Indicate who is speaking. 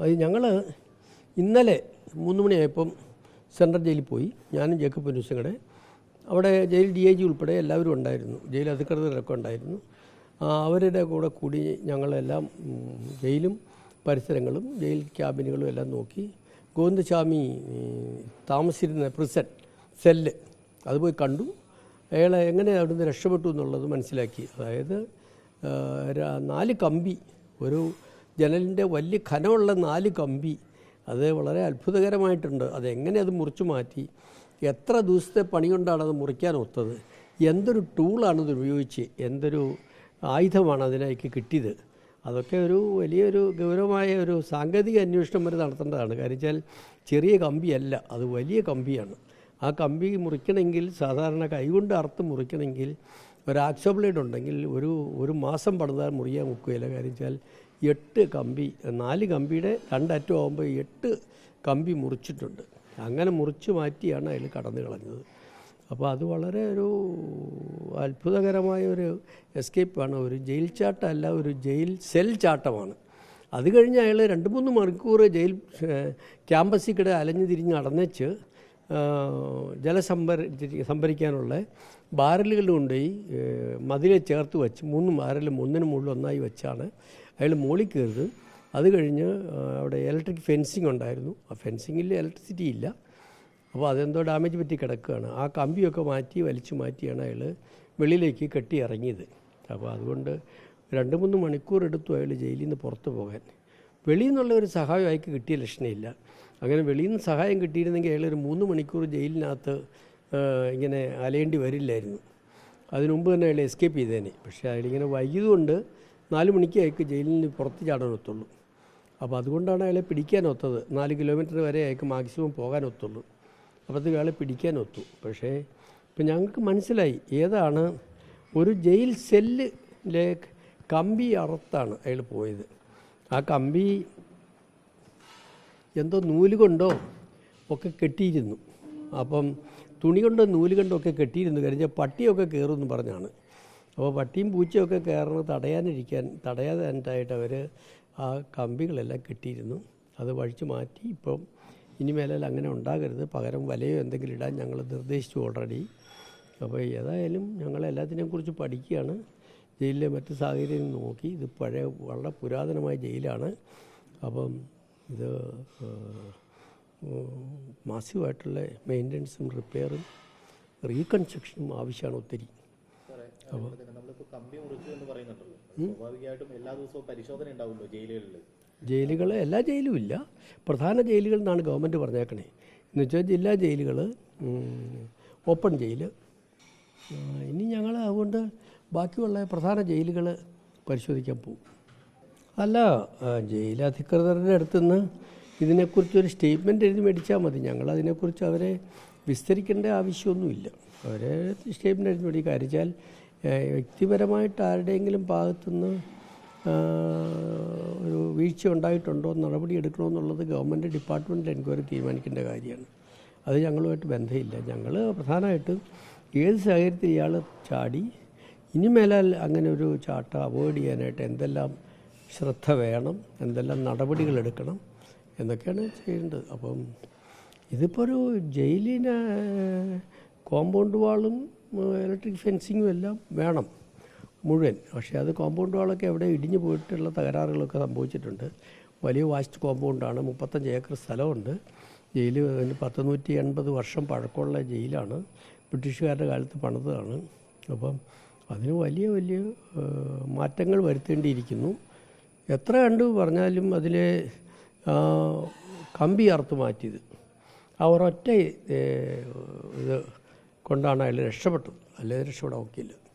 Speaker 1: അത് ഞങ്ങൾ ഇന്നലെ മൂന്ന് മണിയായപ്പം സെൻട്രൽ ജയിലിൽ പോയി. ഞാനും ജേക്കബ് പന്നൂസും കൂടെ. അവിടെ ജയിൽ ഡി ഐ ജി ഉൾപ്പെടെ എല്ലാവരും ഉണ്ടായിരുന്നു. ജയിൽ അധികൃതരൊക്കെ ഉണ്ടായിരുന്നു. അവരുടെ കൂടെ കൂടി ഞങ്ങളെല്ലാം ജയിലും പരിസരങ്ങളും ജയിൽ ക്യാബിനുകളും എല്ലാം നോക്കി. ഗോവിന്ദസ്വാമി താമസിച്ചിരുന്ന പ്രിസൺ സെല്ല് അത് പോയി കണ്ടു. അയാളെ എങ്ങനെ അവിടുന്ന് രക്ഷപ്പെട്ടു എന്നുള്ളത് മനസ്സിലാക്കി. അതായത് നാല് കമ്പി ഒരു ജനലിന്റെ വലിയ ഖനമുള്ള നാല് കമ്പി അത് വളരെ അത്ഭുതകരമായിട്ടുണ്ട്. അതെങ്ങനെ അത് മുറിച്ചു മാറ്റി? എത്ര ദിവസത്തെ പണി കൊണ്ടാണ് അത് മുറിക്കാൻ ഒത്തത്? എന്തൊരു ടൂളാണ് അത് ഉപയോഗിച്ച്? എന്തൊരു ആയുധമാണ് അതിലേക്ക് കിട്ടിയത്? അതൊക്കെ ഒരു വലിയൊരു ഗൗരവമായ ഒരു സാങ്കേതിക അന്വേഷണം വരെ നടത്തേണ്ടതാണ്. കാര്യം വെച്ചാൽ ചെറിയ കമ്പിയല്ല അത് വലിയ കമ്പിയാണ്. ആ കമ്പി മുറിക്കണമെങ്കിൽ സാധാരണ കൈകൊണ്ട് അറുത്ത് മുറിക്കണമെങ്കിൽ ഒരു ആക്സോ ബ്ലേഡ് ഉണ്ടെങ്കിൽ ഒരു ഒരു മാസം പണിതാൽ മുറിയാൻ മുക്കുകയില്ല കാര്യം വെച്ചാൽ എട്ട് കമ്പി നാല് കമ്പിയുടെ രണ്ടറ്റം ആകുമ്പോൾ എട്ട് കമ്പി മുറിച്ചിട്ടുണ്ട്. അങ്ങനെ മുറിച്ച് മാറ്റിയാണ് അതിൽ കടന്നു കളഞ്ഞത്. അപ്പോൾ അത് വളരെ ഒരു അത്ഭുതകരമായ ഒരു എസ്കേപ്പാണ്. ഒരു ജയിൽ ചാട്ടമല്ല ഒരു ജയിൽ സെൽ ചാട്ടമാണ്. അത് കഴിഞ്ഞ് അയാൾ രണ്ട് മൂന്ന് മണിക്കൂർ ജയിൽ ക്യാമ്പസിൽ കിട അലഞ്ഞു തിരിഞ്ഞ് നടന്നേച്ച് ജലസംഭര സംഭരിക്കാനുള്ള ബാരലുകൾ കൊണ്ടുപോയി മതിലെ ചേർത്ത് വെച്ച് മൂന്ന് ബാരലും ഒന്നിനും മുകളിൽ ഒന്നായി വെച്ചാണ് അയാൾ മുകളിൽ കയറുന്നത്. അത് കഴിഞ്ഞ് അവിടെ ഇലക്ട്രിക് ഫെൻസിങ് ഉണ്ടായിരുന്നു. ആ ഫെൻസിങ്ങിൽ ഇലക്ട്രിസിറ്റി ഇല്ല. അപ്പോൾ അതെന്തോ ഡാമേജ് പറ്റി കിടക്കുകയാണ്. ആ കമ്പിയൊക്കെ മാറ്റി വലിച്ചു മാറ്റിയാണ് അയാൾ വെളിയിലേക്ക് കെട്ടി ഇറങ്ങിയത്. അപ്പോൾ അതുകൊണ്ട് രണ്ട് മൂന്ന് മണിക്കൂർ എടുത്തു അയാൾ ജയിലിൽ നിന്ന് പുറത്തു പോകാൻ. വെളിയിൽ നിന്നുള്ള ഒരു സഹായം അയാൾക്ക് കിട്ടിയ ലക്ഷണമില്ല. അങ്ങനെ വെളിയിൽ നിന്ന് സഹായം കിട്ടിയിരുന്നെങ്കിൽ അയാൾ ഒരു മൂന്ന് മണിക്കൂർ ജയിലിനകത്ത് ഇങ്ങനെ അലയേണ്ടി വരില്ലായിരുന്നു. അതിനുമുമ്പ് തന്നെ അയാൾ എസ്കേപ്പ് ചെയ്തേനെ. പക്ഷേ അയാളിങ്ങനെ വൈകിയതുകൊണ്ട് നാല് മണിക്ക് അയാൾക്ക് ജയിലിൽ നിന്ന് പുറത്ത് ചാടാൻ ഒത്തുള്ളൂ. അപ്പോൾ അതുകൊണ്ടാണ് അയാളെ പിടിക്കാൻ ഒത്തത്. നാല് കിലോമീറ്റർ വരെ അയാൾക്ക് മാക്സിമം പോകാൻ ഒത്തുള്ളൂ. അപ്പോഴത്തേക്ക് അയാളെ പിടിക്കാൻ ഒത്തു. പക്ഷേ ഇപ്പം ഞങ്ങൾക്ക് മനസ്സിലായി ഏതാണ് ഒരു ജയിൽ സെല്ലിലെ കമ്പി അറുത്താണ് അയാൾ പോയത്. ആ കമ്പി എന്തോ നൂൽ കൊണ്ടോ ഒക്കെ കെട്ടിയിരുന്നു. അപ്പം തുണി കൊണ്ടോ നൂൽ കൊണ്ടോ ഒക്കെ കെട്ടിയിരുന്നു. കഴിഞ്ഞാൽ പട്ടിയൊക്കെ കയറുമെന്ന് പറഞ്ഞാണ്. അപ്പോൾ പട്ടിയും പൂച്ചയൊക്കെ കയറുന്നത് തടയാനിരിക്കാൻ തടയാതായിട്ട് അവർ ആ കമ്പികളെല്ലാം കെട്ടിയിരുന്നു. അത് വഴിച്ചു മാറ്റി ഇപ്പം ഇനി മേലാൽ അങ്ങനെ ഉണ്ടാകരുത്. പകരം വലയോ എന്തെങ്കിലും ഇടാൻ ഞങ്ങൾ നിർദ്ദേശിച്ചു ഓൾറെഡി അപ്പോൾ ഏതായാലും ഞങ്ങൾ എല്ലാത്തിനെയും കുറിച്ച് പഠിക്കുകയാണ്. ജയിലിലെ മറ്റ് സാഹചര്യം നോക്കി. ഇത് പഴയ വളരെ പുരാതനമായ ജയിലാണ്. അപ്പം ഇത് മാസീവായിട്ടുള്ള മെയിന്റനൻസും റിപ്പയറും റീകൺസ്ട്രക്ഷനും ആവശ്യമാണ് ഒത്തിരി.
Speaker 2: കമ്പി മുറിച്ചു എന്ന് പറയുന്നുണ്ടല്ലോ സ്വാഭാവികമായിട്ടും എല്ലാ ദിവസവും പരിശോധന ഉണ്ടാവുമല്ലോ ജയിലുകളിൽ
Speaker 1: ജയിലുകൾ എല്ലാ ജയിലും ഇല്ല. പ്രധാന ജയിലുകൾ എന്നാണ് ഗവൺമെന്റ് പറഞ്ഞേക്കണേ. എന്ന് വെച്ചാൽ ജില്ലാ ജയിലുകൾ ഓപ്പൺ ജയിൽ ഇനി ഞങ്ങൾ അതുകൊണ്ട് ബാക്കിയുള്ള പ്രധാന ജയിലുകൾ പരിശോധിക്കാൻ പോകും അല്ല ജയിലധികൃതരുടെ അടുത്തുനിന്ന് ഇതിനെക്കുറിച്ചൊരു സ്റ്റേറ്റ്മെന്റ് എഴുതി മേടിച്ചാൽ മതി. ഞങ്ങൾ അതിനെക്കുറിച്ച് അവരെ വിസ്തരിക്കേണ്ട ആവശ്യമൊന്നുമില്ല. അവരെ സ്റ്റേറ്റ്മെന്റ് എഴുതി മേടിക്കുക കാരിച്ചാൽ വ്യക്തിപരമായിട്ട് ആരുടെയെങ്കിലും ഭാഗത്തുനിന്ന് ഒരു വീഴ്ച ഉണ്ടായിട്ടുണ്ടോ നടപടി എടുക്കണമെന്നുള്ളത് ഗവൺമെന്റ് ഡിപ്പാർട്ട്മെന്റ് എൻക്വയറി തീരുമാനിക്കേണ്ട കാര്യമാണ്. അത് ഞങ്ങളുമായിട്ട് ബന്ധമില്ല. ഞങ്ങൾ പ്രധാനമായിട്ട് ഏത് സാഹചര്യത്തിൽ ഇയാൾ ചാടി ഇനി മേലാൽ അങ്ങനെ ഒരു ചാട്ട അവോയ്ഡ് ചെയ്യാനായിട്ട് എന്തെല്ലാം ശ്രദ്ധ വേണം എന്തെല്ലാം നടപടികൾ എടുക്കണം എന്നൊക്കെയാണ് ചെയ്യേണ്ടത്. അപ്പം ഇതിപ്പോൾ ഒരു ജയിലിനെ കോമ്പൗണ്ട് വാളും ഇലക്ട്രിക് ഫെൻസിങ്ങും എല്ലാം വേണം മുഴുവൻ. പക്ഷേ അത് കോമ്പൗണ്ട് വാളൊക്കെ എവിടെ ഇടിഞ്ഞു പോയിട്ടുള്ള തകരാറുകളൊക്കെ സംഭവിച്ചിട്ടുണ്ട്. വലിയ വാസ്റ്റ് കോമ്പൗണ്ടാണ് മുപ്പത്തഞ്ച് ഏക്കർ സ്ഥലമുണ്ട്. ജയിൽ പത്തുനൂറ്റി പത്ത് നൂറ്റി എൺപത് വർഷം പഴക്കമുള്ള ജയിലാണ്. ബ്രിട്ടീഷുകാരുടെ കാലത്ത് പണിതാണ് അപ്പം അതിന് വലിയ വലിയ മാറ്റങ്ങൾ വരുത്തേണ്ടിയിരിക്കുന്നു. എത്ര കണ്ടു പറഞ്ഞാലും അതിലെ കമ്പി അറുത്ത് മാറ്റിയത്. ആ ഒരൊറ്റ ഇത് കൊണ്ടാണ് അയാൾ രക്ഷപ്പെട്ടത്. അല്ലെങ്കിൽ രക്ഷപ്പെടാൻ ഒക്കില്ല.